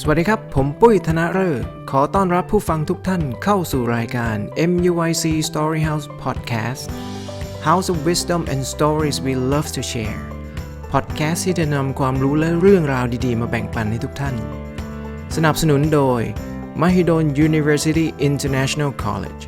สวัสดีครับ ผมปุ้ยธนฤกษ์ขอต้อนรับผู้ฟังทุกท่านเข้าสู่รายการ MUIC Storyhouse Podcast House of Wisdom and Stories we love to share Podcast ที่จะนำความรู้และเรื่องราวดีๆ มาแบ่งปันให้ทุกท่าน สนับสนุนโดย Mahidol University International College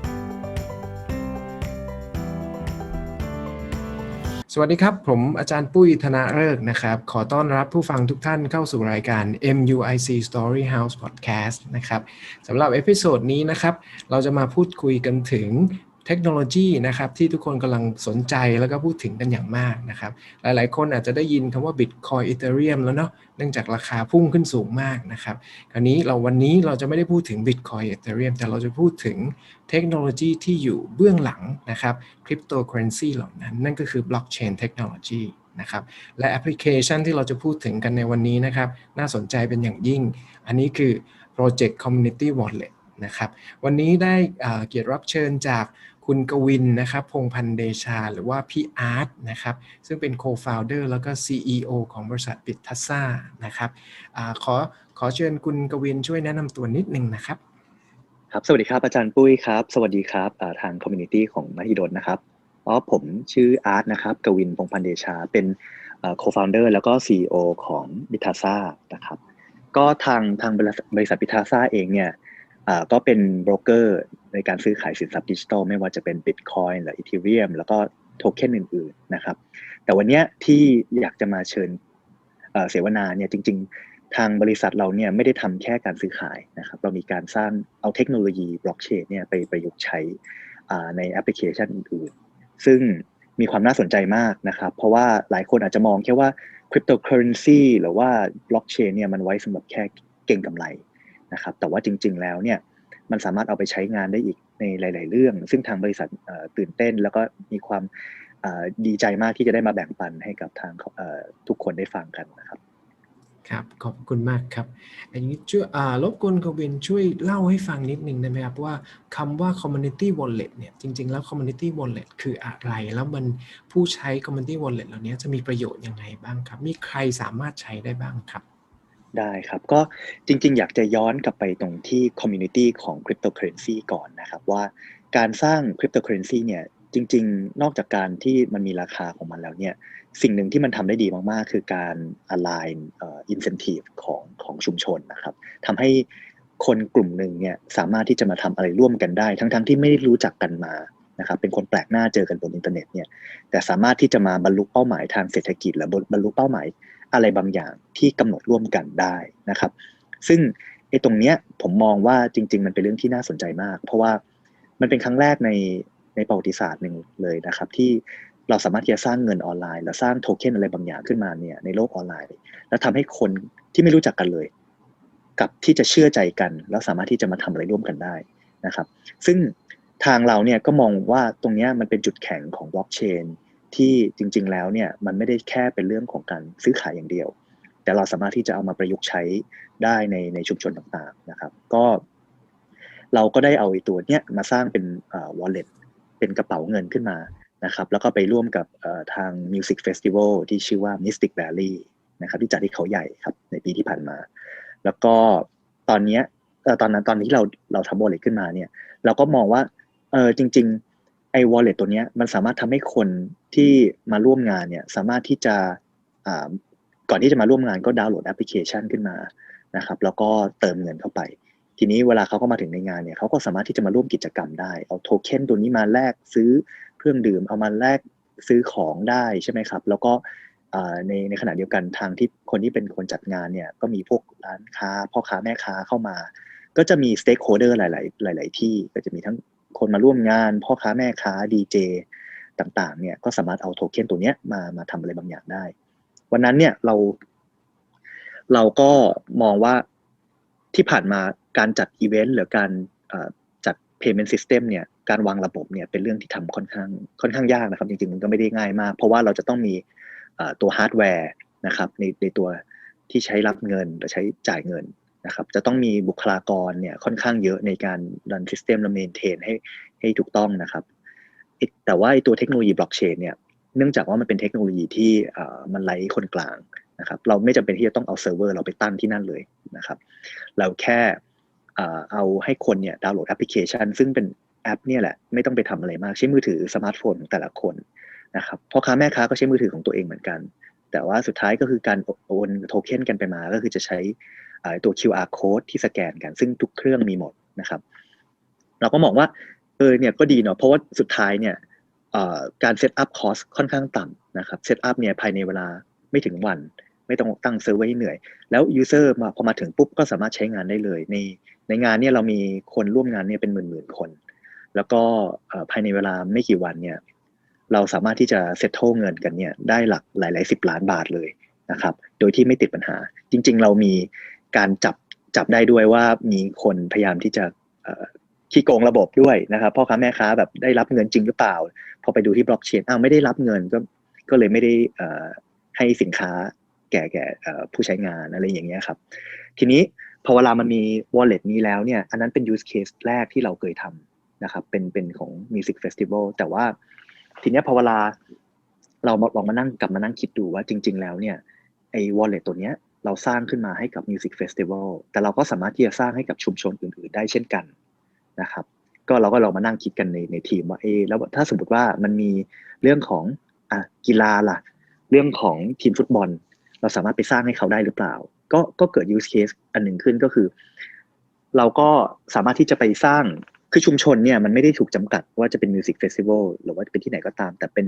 สวัสดีครับ ผมอาจารย์ปุ้ยธนาฤกษ์นะครับ ขอต้อนรับผู้ฟังทุกท่านเข้าสู่รายการ MUIC Storyhouse Podcast นะครับสำหรับเอพิโซดนี้นะครับ เราจะมาพูดคุยกันถึง เทคโนโลยีนะครับที่ทุกคนกำลังสนใจแล้วก็พูดถึงกันอย่างมากนะครับ หลายๆ คนอาจจะได้ยินคำว่า Bitcoin Ethereum แล้วเนาะเนื่องจากราคาพุ่งขึ้นสูงมากนะครับคราวนี้เราวันนี้เราจะไม่ได้พูดถึง Bitcoin Ethereum แต่เราจะพูดถึงเทคโนโลยีที่อยู่เบื้องหลังนะครับคริปโตเคอเรนซีเหล่านั้น นั่นก็คือ Blockchain Technology นะครับและแอปพลิเคชันที่เราจะพูดถึงกันในวันนี้นะครับน่าสนใจเป็นอย่างยิ่ง อันนี้คือ Project Community Wallet นะครับวันนี้ได้เกียรติรับเชิญจาก คุณกวินนะครับ พงพันเดชา หรือว่าพี่อาร์ตนะครับ ซึ่งเป็น Co-founder แล้วก็ CEO ของบริษัทบิ t ทัสซานะครับอขอขอเชิญคุณกวินช่วยแนะนำตัวนิดนึงนะครับ ครับ สวัสดีครับ อาจารย์ปุ้ยครับ สวัสดีครับทางคอมมูนิตี้ของมหิดลนะครับอ๋อผมชื่ออาร์ตนะครับ กวินพงพันเดชา เป็นโคฟาวเดอร์แล้วก็ CEO ของบิทาซ่านะครับ ก็ทางทางบริษัทบิทาซ่าเองเนี่ยก็เป็นโบรกเกอร์ ในการซื้อขายสินทรัพย์ดิจิทัลไม่ว่าจะเป็น Bitcoin หรือ Ethereum แล้วก็โทเค็นอื่นๆนะครับ แต่วันนี้ที่อยากจะมาเชิญเสวนาเนี่ยจริง ๆ ทางบริษัทเราเนี่ยไม่ได้ทำแค่การซื้อขายนะครับ เรามีการสร้างเอาเทคโนโลยีบล็อกเชนเนี่ยไปประยุกต์ใช้ในแอปพลิเคชันอื่นๆ ซึ่งมีความน่าสนใจมากนะครับ เพราะว่าหลายคนอาจจะมองแค่ว่าคริปโตเคอเรนซีหรือว่าบล็อกเชนเนี่ยมันไว้สำหรับแค่เก่งกำไรนะครับ แต่ว่าจริง ๆ แล้วเนี่ย มันสามารถเอาไปใช้งานได้อีกในหลาย ๆ เรื่อง ซึ่งทางบริษัทตื่นเต้น แล้วก็มีความดีใจมากที่จะได้มาแบ่งปันให้กับทางทุกคนได้ฟังกันนะครับครับขอบคุณมากครับอันนี้ช่วยอ่ารบกวนกวินช่วยเล่าให้ฟังนิดนึงได้ไหมครับว่าคำว่า community wallet เนี่ยจริง ๆ แล้ว community wallet คืออะไร แล้วมันผู้ใช้ community wallet เหล่านี้จะมีประโยชน์ยังไงบ้างครับ มีใครสามารถใช้ได้บ้างครับ ได้ครับ ก็จริงๆ อยากจะย้อนกลับไปตรงที่คอมมูนิตี้ของคริปโตเคอเรนซีก่อนนะครับ ว่าการสร้างคริปโตเคอเรนซีเนี่ยจริง ๆ นอกจากการที่มันมีราคาของมันแล้วเนี่ยสิ่งหนึ่งที่มันทำได้ดีมากๆ คือการ align เอ่อ incentive ของของชุมชนนะครับทำให้คนกลุ่มหนึ่งเนี่ยสามารถที่จะมาทำอะไรร่วมกันได้ ทั้งๆที่ไม่ได้รู้จักกันมานะครับเป็นคนแปลกหน้าเจอกันบนอินเทอร์เน็ตเนี่ยแต่สามารถที่จะมาบรรลุเป้าหมายทางเศรษฐกิจและบรรลุเป้าหมาย อะไรบางอย่างที่กำหนดร่วมกันได้นะครับ ซึ่งไอ้ตรงเนี้ยผมมองว่าจริง ๆ มันเป็นเรื่องที่น่าสนใจมาก เพราะว่ามันเป็นครั้งแรกในในประวัติศาสตร์หนึ่งเลยนะครับ ที่เราสามารถที่จะสร้างเงินออนไลน์ และสร้างโทเค็นอะไรบางอย่างขึ้นมาเนี่ยในโลกออนไลน์ แล้วทำให้คนที่ไม่รู้จักกันเลย กับที่จะเชื่อใจกัน แล้วสามารถที่จะมาทำอะไรร่วมกันได้นะครับ ซึ่งทางเราเนี่ยก็มองว่าตรงนี้มันเป็นจุดแข็งของบล็อกเชน ที่จริง ๆ แล้วเนี่ยมันไม่ได้แค่เป็นเรื่องของการซื้อขายอย่างเดียว แต่เราสามารถที่จะเอามาประยุกต์ใช้ได้ในในชุมชนต่างๆนะครับ ก็เราก็ได้เอาไอ้ตัวเนี้ยมาสร้างเป็นอ่า wallet เป็นกระเป๋าเงินขึ้นมานะครับ แล้วก็ไปร่วมกับทาง Music Festival ที่ชื่อว่า Mystic Valley นะครับที่จัดที่เขาใหญ่ครับในปีที่ผ่านมา แล้วก็ตอนเนี้ยตอนนั้นตอนที่เราเราทำ wallet ขึ้นมาเนี่ย เราก็มองว่าเออจริง ๆ ไอ้ wallet ตัวเนี้ยมันสามารถทำให้คนที่มาร่วมงานเนี่ยสามารถที่จะอ่าก่อนที่จะมาร่วมงานก็ดาวน์โหลดแอปพลิเคชันขึ้นมานะครับ แล้วก็เติมเงินเข้าไป ทีนี้เวลาเขาเข้ามาถึงในงานเนี่ยเขาก็สามารถที่จะมาร่วมกิจกรรมได้ เอาโทเค็นตัวนี้มาแลกซื้อเครื่องดื่ม เอามาแลกซื้อของได้ใช่ไหมครับ แล้วก็อ่าในในขณะเดียวกันทางที่คนที่เป็นคนจัดงานเนี่ยก็มีพวกร้านค้าพ่อค้าแม่ค้าเข้ามา ก็จะมีสเต็กโฮเดอร์หลาย ๆ หลาย ๆ ที่ก็จะมีทั้ง คนมาร่วมงาน พ่อค้าแม่ค้าดีเจต่างๆ เนี่ยก็สามารถเอาโทเค็นตัวเนี้ยมามาทำอะไรบางอย่างได้ วันนั้นเนี่ยเรา เราก็มองว่าที่ผ่านมาการจัดอีเวนต์หรือการจัด payment system เนี่ยการวางระบบเนี่ยเป็นเรื่องที่ทำค่อนข้างค่อนข้างยากนะครับ จริงๆมันก็ไม่ได้ง่ายมาก เพราะว่าเราจะต้องมีตัวฮาร์ดแวร์นะครับในในตัวที่ใช้รับเงินหรือใช้จ่ายเงิน นะครับจะต้องมีบุคลากรเนี่ยค่อนข้างเยอะในการรัน system และ maintain ให้ให้ถูกต้องนะครับแต่ว่าตัวเทคโนโลยีบล็อกเชนเนี่ยเนื่องจากว่ามันเป็นเทคโนโลยีที่มันไร้คนกลางนะครับเราไม่จำเป็นที่จะต้องเอาเซิร์ฟเวอร์เราไปตั้งที่นั่นเลยนะครับ เราแค่เอาให้คนเนี่ยดาวน์โหลดแอปพลิเคชัน ซึ่งเป็นแอปเนี่ยแหละไม่ต้องไปทำอะไรมากใช้มือถือสมาร์ทโฟนของแต่ละคนนะครับพ่อค้าแม่ค้าก็ใช้มือถือของตัวเองเหมือนกัน แต่ว่าสุดท้ายก็คือการโอนโทเค็นกันไปมาก็คือจะใช้ ตัว QR code ที่สแกนกัน ซึ่งทุกเครื่องมีหมดนะครับ เราก็มองว่าเออเนี่ยก็ดีเนาะเพราะว่าสุดท้ายเนี่ยการเซตอัพคอสค่อนข้างต่ำนะครับเซตอัพเนี่ยภายในเวลาไม่ถึงวัน ไม่ต้องตั้งเซิร์ฟเวอร์ให้เหนื่อย แล้วยูเซอร์มาพอมาถึงปุ๊บก็สามารถใช้งานได้เลย ในในงานเนี่ยเรามีคนร่วมงานเนี่ยเป็นหมื่นๆคน แล้วก็ภายในเวลาไม่กี่วันเนี่ยเราสามารถที่จะเซ็ตโทเงินกันเนี่ยได้หลักหลายๆสิบล้านบาทเลยนะครับ โดยที่ไม่ติดปัญหา จริง ๆ เรามี การจับจับได้ด้วยว่ามีคนพยายามที่จะขี้โกงระบบด้วยนะครับพ่อค้าแม่ค้าแบบได้รับเงินจริงหรือเปล่า พอไปดูที่บล็อกเชนอ้าวไม่ได้รับเงินก็ก็เลยไม่ได้ให้สินค้าแก่แก่ผู้ใช้งานอะไรอย่างเงี้ยครับ ทีนี้พอเวลามันมี wallet นี้แล้วเนี่ย อันนั้นเป็น use case แรกที่เราเคยทำนะครับ เป็นเป็นของ music festival แต่ว่าทีนี้พอเวลาเราลองมานั่งกลับมานั่งคิดดูว่าจริง ๆ แล้วเนี่ยไอ้ wallet ตัวเนี้ย เราสร้างขึ้นมาให้กับ music festival แต่เราก็สามารถที่จะสร้างให้กับชุมชนอื่น ๆ ได้เช่นกันนะครับ ก็เราก็ลองมานั่งคิดกันในในทีมว่าเอแล้วถ้าสมมติว่ามันมีเรื่องของอะกีฬาล่ะ เรื่องของทีมฟุตบอล เราสามารถไปสร้างให้เขาได้หรือเปล่า ก็ก็เกิด use case อันหนึ่งขึ้นก็คือ เราก็สามารถที่จะไปสร้างคือชุมชนเนี่ยมันไม่ได้ถูกจำกัดว่าจะเป็นมิวสิกเฟสติวัลหรือว่าเป็นที่ไหนก็ตาม แต่เป็น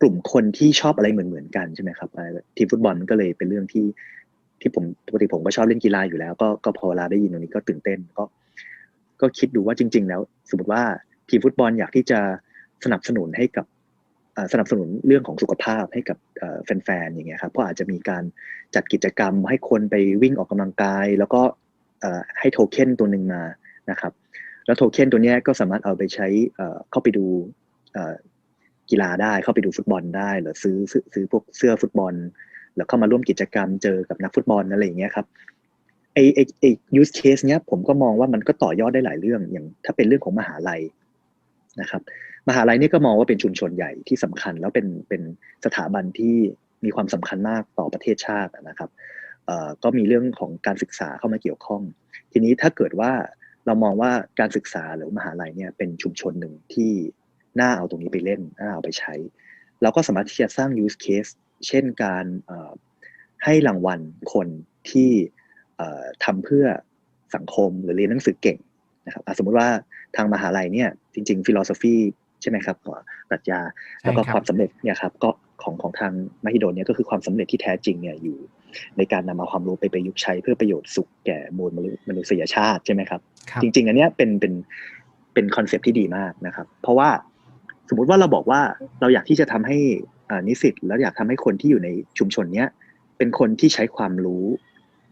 กลุ่มคนที่ชอบอะไรเหมือนเหมือนกันใช่ไหมครับทีมฟุตบอลก็เลยเป็นเรื่องที่ ที่ผมปกติผมก็ชอบเล่นกีฬาอยู่แล้ว ก็ก็พอเวลาได้ยินตรงนี้ก็ตื่นเต้นก็ ก็คิดดูว่าจริง ๆ แล้ว สมมติว่าทีมฟุตบอลอยากที่จะสนับสนุนให้กับสนับสนุนเรื่องของสุขภาพให้กับแฟนๆอย่างเงี้ยครับก็อาจจะมีการจัดกิจกรรมให้คนไปวิ่งออกกำลังกาย แล้วก็ให้โทเค็นตัวหนึ่งมานะครับ แล้วโทเค็นตัวนี้ก็สามารถเอาไปใช้เข้าไปดูกีฬาได้เข้าไปดูฟุตบอลได้หรือซื้อซื้อพวกเสื้อฟุตบอล แล้วเข้ามาร่วมกิจกรรมเจอกับนักฟุตบอลอะไรอย่างเงี้ยครับไอไอไอ use case เนี้ยผมก็มองว่ามันก็ต่อยอดได้หลายเรื่องอย่างถ้าเป็นเรื่องของมหาลัยนะครับมหาลัยนี่ก็มองว่าเป็นชุมชนใหญ่ที่สำคัญ แล้วเป็นเป็นสถาบันที่มีความสำคัญมากต่อประเทศชาตินะครับก็มีเรื่องของการศึกษาเข้ามาเกี่ยวข้อง ทีนี้ถ้าเกิดว่าเรามองว่าการศึกษาหรือมหาลัยเนี่ยเป็นชุมชนหนึ่งที่น่าเอาตรงนี้ไปเล่นน่าเอาไปใช้ เราก็สามารถที่จะสร้าง use case เช่นการให้รางวัลคนที่ทำเพื่อสังคมหรือเรียนหนังสือเก่งนะครับสมมุติว่าทางมหาลัยเนี่ยจริงๆฟิโลโซฟีใช่ไหมครับปรัชญาแล้วก็ความสำเร็จเนี่ยครับก็ของของทางมหิดลเนี่ยก็คือความสำเร็จที่แท้จริงเนี่ยอยู่ ในการนำเอาความรู้ไปประยุกต์ใช้เพื่อประโยชน์สุขแก่มวลมนุษยชาติใช่ไหมครับจริง ๆ อันเนี้ยเป็นเป็นเป็นคอนเซปที่ดีมากนะครับ เพราะว่าสมมุติว่าเราบอกว่าเราอยากที่จะทำให้ นิสิตแล้วอยากทำให้คนที่อยู่ในชุมชนเนี้ยเป็นคนที่ใช้ความรู้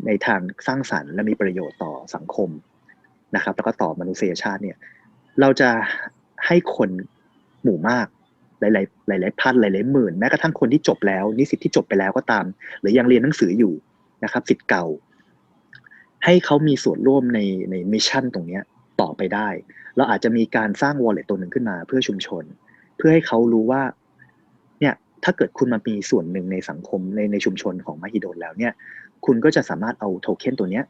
ในทางสร้างสรรค์ และมีประโยชน์ต่อสังคมนะครับ แล้วก็ต่อมนุษยชาติเนี่ย เราจะให้คนหมู่มากหลาย ๆ หลาย ๆ พันหลาย ๆ หมื่นแม้กระทั่งคนที่จบแล้ว นิสิตที่จบไปแล้วก็ตาม หรือยังเรียนหนังสืออยู่นะครับสิทธิ์เก่า ให้เขามีส่วนร่วมในในมิชชั่นตรงนี้ต่อไปได้ เราอาจจะมีการสร้าง wallet ตัวหนึ่งขึ้นมาเพื่อชุมชน เพื่อให้เขารู้ว่า ถ้าเกิดคุณมามีส่วนหนึ่งในสังคมในในชุมชนของมหิดลแล้วเนี่ย คุณก็จะสามารถเอาโทเค็นตัวเนี้ย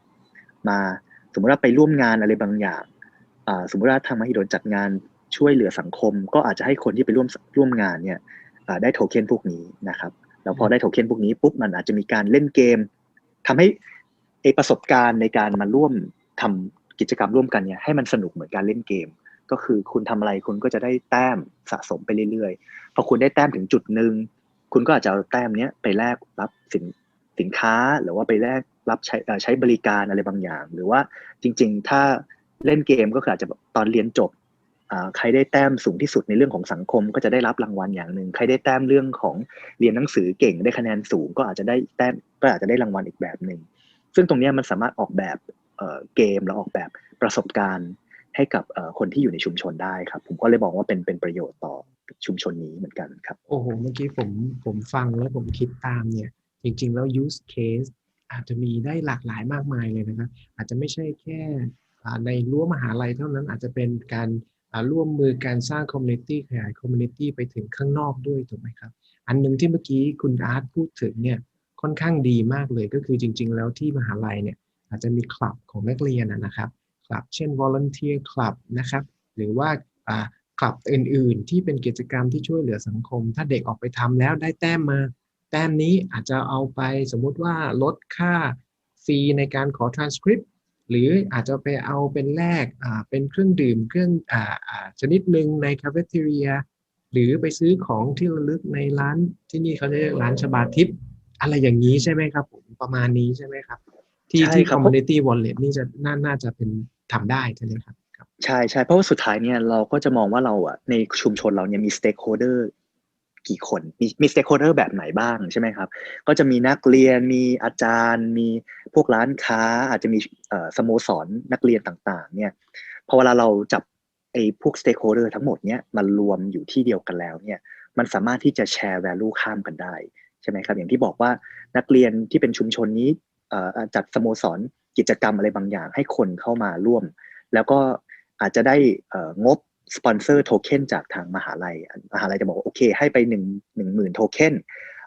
มาสมมติว่าไปร่วมงานอะไรบางอย่างสมมติว่าทางมหิดลจัดงานช่วยเหลือสังคม ก็อาจจะให้คนที่ไปร่วมร่วมงานเนี่ยได้โทเค็นพวกนี้นะครับแล้วพอได้โทเค็นพวกนี้ปุ๊บมันอาจจะมีการเล่นเกมทำให้ไอประสบการณ์ในการมาร่วมทำกิจกรรมร่วมกันเนี่ยให้มันสนุกเหมือนการเล่นเกม ก็คือคุณทำอะไรคุณก็จะได้แต้มสะสมไปเรื่อยๆ พอคุณได้แต้มถึงจุดหนึ่งคุณก็อาจจะเอาแต้มเนี้ยไปแลกรับสินสินค้าหรือว่าไปแลกรับใช้ใช้บริการอะไรบางอย่าง หรือว่าจริง ๆ ถ้าเล่นเกมก็คืออาจจะตอนเรียนจบใครได้แต้มสูงที่สุดในเรื่องของสังคม ก็จะได้รับรางวัลอย่างหนึ่งใครได้แต้มเรื่องของเรียนหนังสือเก่งได้คะแนนสูง ก็อาจจะได้แต้มก็อาจจะได้รางวัลอีกแบบหนึ่งซึ่งตรงนี้มันสามารถออกแบบเกมแล้วออกแบบประสบการณ์ ให้กับคนที่อยู่ในชุมชนได้ครับ ผมก็เลยบอกว่าเป็นเป็นประโยชน์ต่อชุมชนนี้เหมือนกันครับ โอ้โหเมื่อกี้ผมผมฟังแล้วผมคิดตามเนี่ย จริง ๆ แล้ว use case อาจจะมีได้หลากหลายมากมายเลยนะครับ อาจจะไม่ใช่แค่ในรั้วมหาลัยเท่านั้นอาจจะเป็นการร่วมมือการสร้างคอมมูนิตี้ขยายคอมมูนิตี้ไปถึงข้างนอกด้วยถูกไหมครับ อันหนึ่งที่เมื่อกี้คุณอาร์ตพูดถึงเนี่ยค่อนข้างดีมากเลยก็คือจริง ๆ แล้วที่มหาลัยเนี่ยอาจจะมีคลับของนักเรียนนะนะครับ คลับเช่น volunteer club นะครับหรือว่าอ่าคลับอื่น ๆ ที่เป็นกิจกรรมที่ช่วยเหลือสังคม ถ้าเด็กออกไปทำแล้วได้แต้มมา แต้มนี้อาจจะเอาไปสมมุติว่าลดค่าฟรีในการขอ transcript หรืออาจจะไปเอาเป็นแลกอ่าเป็นเครื่องดื่มเครื่องอ่าอ่าชนิดหนึ่งในคาเฟ่เทเรียหรือไปซื้อของที่ระลึกในร้านที่นี่เขาเรียกร้านชบาทิพย์อะไรอย่างนี้ใช่ไหมครับผมประมาณนี้ใช่ไหมครับ ที่ใช่ที่ครับ community wallet นี่จะน่าน่าจะเป็น ทำได้ใช่ไหมครับครับใช่ใช่เพราะว่าสุดท้ายเนี่ยเราก็จะมองว่าเราอะในชุมชนเราเนี่ยมีสเต็กโฮเดอร์กี่คนมีมีสเต็กโฮเดอร์แบบไหนบ้างใช่ไหมครับ ก็จะมีนักเรียนมีอาจารย์ มีพวกร้านค้า อาจจะมีสโมสรนักเรียนต่างๆ เนี่ยพอเวลาเราจับไอ้พวกสเต็กโฮเดอร์ทั้งหมดเนี่ยมันรวมอยู่ที่เดียวกันแล้วเนี่ยมันสามารถที่จะแชร์ value ข้ามกันได้ใช่ไหมครับอย่างที่บอกว่านักเรียนที่เป็นชุมชนนี้จัดสโมสร กิจกรรมอะไรบางอย่างให้คนเข้ามาร่วม แล้วก็อาจจะได้งบสปอนเซอร์โทเค็นจากทางมหาลัยมหาลัยจะบอกว่าโอเค ให้ไปหนึ่งหนึ่งหมื่นโทเค็น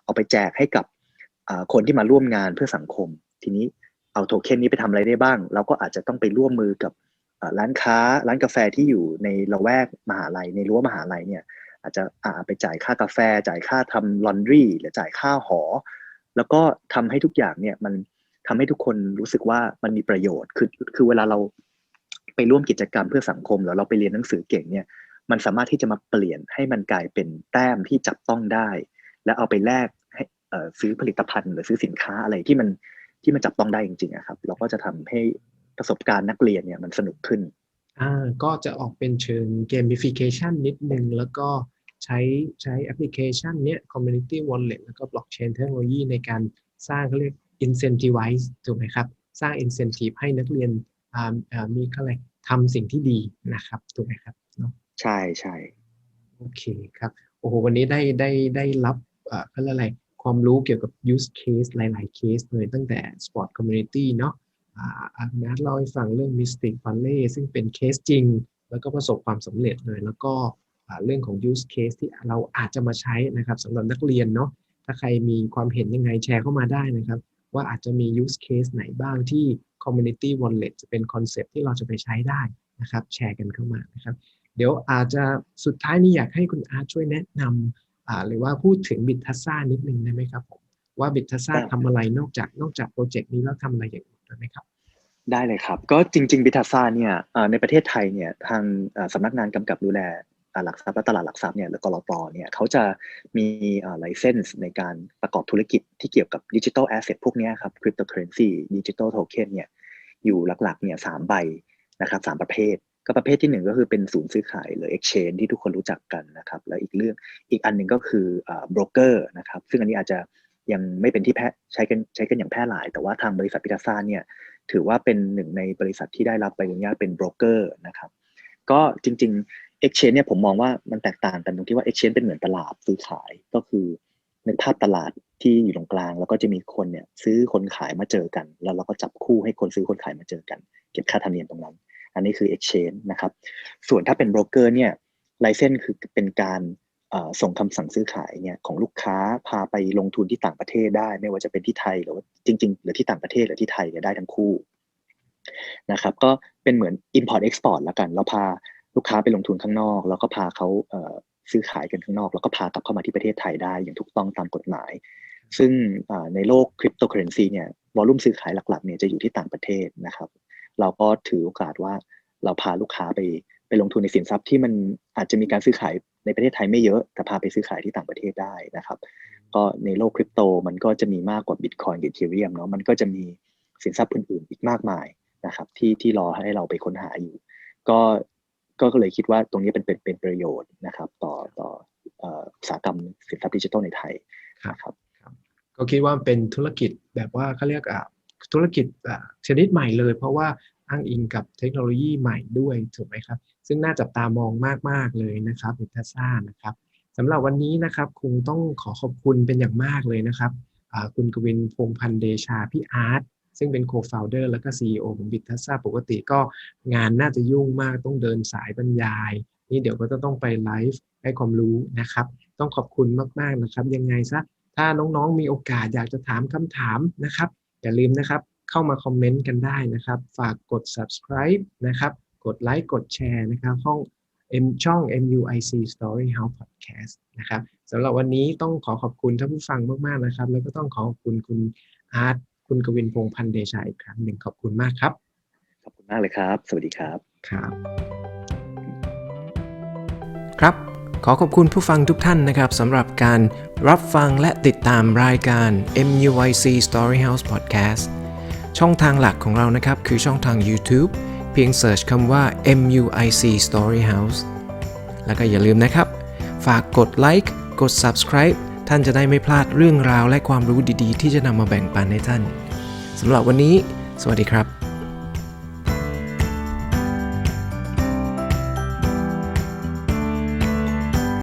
เอาไปแจกให้กับคนที่มาร่วมงานเพื่อสังคม ทีนี้เอาโทเค็นนี้ไปทำอะไรได้บ้าง เราก็อาจจะต้องไปร่วมมือกับร้านค้าร้านกาแฟที่อยู่ในละแวกมหาลัยในรั้วมหาลัยเนี่ยอาจจะอาไปจ่ายค่ากาแฟ จ่ายค่าทำลอนดรีหรือจ่ายค่าหอ แล้วก็ทำให้ทุกอย่างเนี่ยมัน ทำให้ทุกคนรู้สึกว่ามันมีประโยชน์ คือคือเวลาเราไปร่วมกิจกรรมเพื่อสังคมแล้วเราไปเรียนหนังสือเก่งเนี่ยมันสามารถที่จะมาเปลี่ยนให้มันกลายเป็นแต้มที่จับต้องได้ แล้วเอาไปแลกให้ซื้อผลิตภัณฑ์ หรือซื้อสินค้าอะไรที่มันที่มันจับต้องได้จริงๆอะครับ เราก็จะทำให้ประสบการณ์นักเรียนเนี่ยมันสนุกขึ้นอ่าก็จะออกเป็นเชิง gamification นิดนึงแล้วก็ใช้ใช้แอปพลิเคชันเนี้ย community wallet แล้วก็ blockchain เทคโนโลยีในการสร้างเขาเรียก incentivize ถูกไหมครับ สร้าง incentive ให้นักเรียนอ่าอ่ามีอะไรทำสิ่งที่ดีนะครับ ถูกไหมครับเนาะใช่ใช่โอเคครับ โอ้โห วันนี้ได้ได้ได้รับเอ่อเขาเรียกอะไร ความรู้เกี่ยวกับ use case หลาย ๆ เคสเลยตั้งแต่ sport community เนาะอ่าอานัทเล่าให้ฟังเรื่อง Mystic Valley ซึ่งเป็นเคสจริง แล้วก็ประสบความสำเร็จเลย แล้วก็อ่าเรื่องของ use case ที่เราอาจจะมาใช้นะครับสำหรับนักเรียนเนาะถ้าใครมีความเห็นยังไงแชร์เข้ามาได้นะครับ ว่าอาจจะมี use case ไหนบ้างที่ community wallet จะเป็นคอนเซปที่เราจะไปใช้ได้นะครับ แชร์กันเข้ามานะครับ เดี๋ยวอาจจะสุดท้ายนี้อยากให้คุณอาร์ตช่วยแนะนำอ่าหรือว่าพูดถึงบิททัสซ่านิดนึงได้ไหมครับผมว่าบิททัสซ่าได้ทำอะไรนอกจากนอกจากโปรเจกต์นี้แล้วทำอะไรอย่างอื่นด้วยไหมครับได้เลยครับ ก็จริงๆบิทัสซาเนี่ยเอ่อในประเทศไทยเนี่ยทางเอ่อสำนักงานกำกับดูแลอ่า หลักทรัพย์และตลาดหลักทรัพย์เนี่ยหรือกรอตเนี่ยเขาจะมีไลเซนส์ในการประกอบธุรกิจที่เกี่ยวกับดิจิทัลแอสเซทพวกนี้ครับคริปโตเคอเรนซีดิจิทัลโทเค็นเนี่ยอยู่หลักๆเนี่ยสามใบนะครับสามประเภทก็ประเภทที่หนึ่งก็คือเป็นศูนย์ซื้อขายหรือ exchange ที่ทุกคนรู้จักกันนะครับ แล้วอีกเรื่องอีกอันหนึ่งก็คืออ่า broker นะครับ ซึ่งอันนี้อาจจะยังไม่เป็นที่แพร่ใช้กันใช้กันอย่างแพร่หลาย แต่ว่าทางบริษัทพิทัสซาเนี่ยถือว่าเป็นหนึ่งในบริษัทที่ได้รับใบอนุญาตเป็นโบรกเกอร์นะครับ ก็จริง Exchange เนี่ยผมมองว่ามันแตกต่างกันตรงที่ว่า Exchange เป็นเหมือนตลาดซื้อขายก็คือในภาพตลาดที่อยู่ตรงกลาง แล้วก็จะมีคนเนี่ยซื้อคนขายมาเจอกัน แล้วเราก็จับคู่ให้คนซื้อคนขายมาเจอกัน เก็บค่าธรรมเนียมตรงนั้น อันนี้คือ Exchange นะครับ ส่วนถ้าเป็นโบรกเกอร์เนี่ยไลเซนคือเป็นการส่งคำสั่งซื้อขายเนี่ยของลูกค้าพาไปลงทุนที่ต่างประเทศได้ ไม่ว่าจะเป็นที่ไทยหรือว่าจริง ๆ หรือที่ต่างประเทศหรือที่ไทยเนี่ยได้ทั้งคู่นะครับก็เป็นเหมือน import export แล้วกัน เราพา ลูกค้าไปลงทุนข้างนอก แล้วก็พาเขาเซื้อขายกันข้างนอก แล้วก็พากลับเข้ามาที่ประเทศไทยได้อย่างถูกต้องตามกฎหมาย ซึ่งในโลกคริปโตเคอเรนซีเนี่ยวอลุ่มซื้อขายหลักๆเนี่ยจะอยู่ที่ต่างประเทศนะครับ เราก็ถือโอกาสว่าเราพาลูกค้าไปไปลงทุนในสินทรัพย์ที่มันอาจจะมีการซื้อขายในประเทศไทยไม่เยอะ แต่พาไปซื้อขายที่ต่างประเทศได้นะครับ ก็ในโลกคริปโตมันก็จะมีมากกว่าบิตคอยน์กับเทเรียมเนาะมันก็จะมีสินทรัพย์อื่นๆ อีกมากมายนะครับที่ที่รอให้เราไปค้นหาอยู่ ก็ ก็ก็เลยคิดว่าตรงนี้เป็นเป็นเป็นประโยชน์นะครับ ต่อต่อเอ่ออุตสาหกรรมสินทรัพย์ดิจิทัลในไทยนะครับก็คิดว่าเป็นธุรกิจแบบว่าเขาเรียกอะธุรกิจอะชนิดใหม่เลย เพราะว่าอ้างอิงกับเทคโนโลยีใหม่ด้วยถูกไหมครับ ซึ่งน่าจับตามองมาก ๆ เลยนะครับบิทัสซ่านะครับสำหรับวันนี้นะครับคงต้องขอขอบคุณเป็นอย่างมากเลยนะครับอ่าคุณกวินพงษ์พันธ์เดชาพี่อาร์ต ซึ่งเป็น co-founder แล้วก็ CEO ของบิทัสซาปกติก็งานน่าจะยุ่งมากต้องเดินสายบรรยาย นี่เดี๋ยวก็จะต้องไปไลฟ์ให้ความรู้นะครับ ต้องขอบคุณมาก ๆ นะครับ ยังไงซะ ถ้าน้อง ๆ มีโอกาสอยากจะถามคำถามนะครับ อย่าลืมนะครับ เข้ามาคอมเมนต์กันได้นะครับ ฝากกด subscribe นะครับ กดไลค์กดแชร์นะครับห้อง M ช่อง MUIC Story House Podcast นะครับสำหรับวันนี้ต้องขอขอบคุณท่านผู้ฟังมาก ๆ นะครับ แล้วก็ต้องขอขอบคุณคุณอาร์ต คุณกวินพงษ์พันธ์เดชาอีกครั้งหนึ่งขอบคุณมากครับ ขอบคุณมากเลยครับ สวัสดีครับ ครับ ครับ ขอขอบคุณผู้ฟังทุกท่านนะครับสำหรับการรับฟังและติดตามรายการ MUIC Storyhouse Podcast ช่องทางหลักของเรานะครับ คือช่องทาง YouTube เพียงเสิร์ชคำว่า MUIC Storyhouse แล้วก็อย่าลืมนะครับ ฝากกดไลค์กด Subscribe ท่านจะได้ไม่พลาดเรื่องราวและความรู้ดีๆ ที่จะนำมาแบ่งปันให้ท่านสำหรับวันนี้ สวัสดีครับ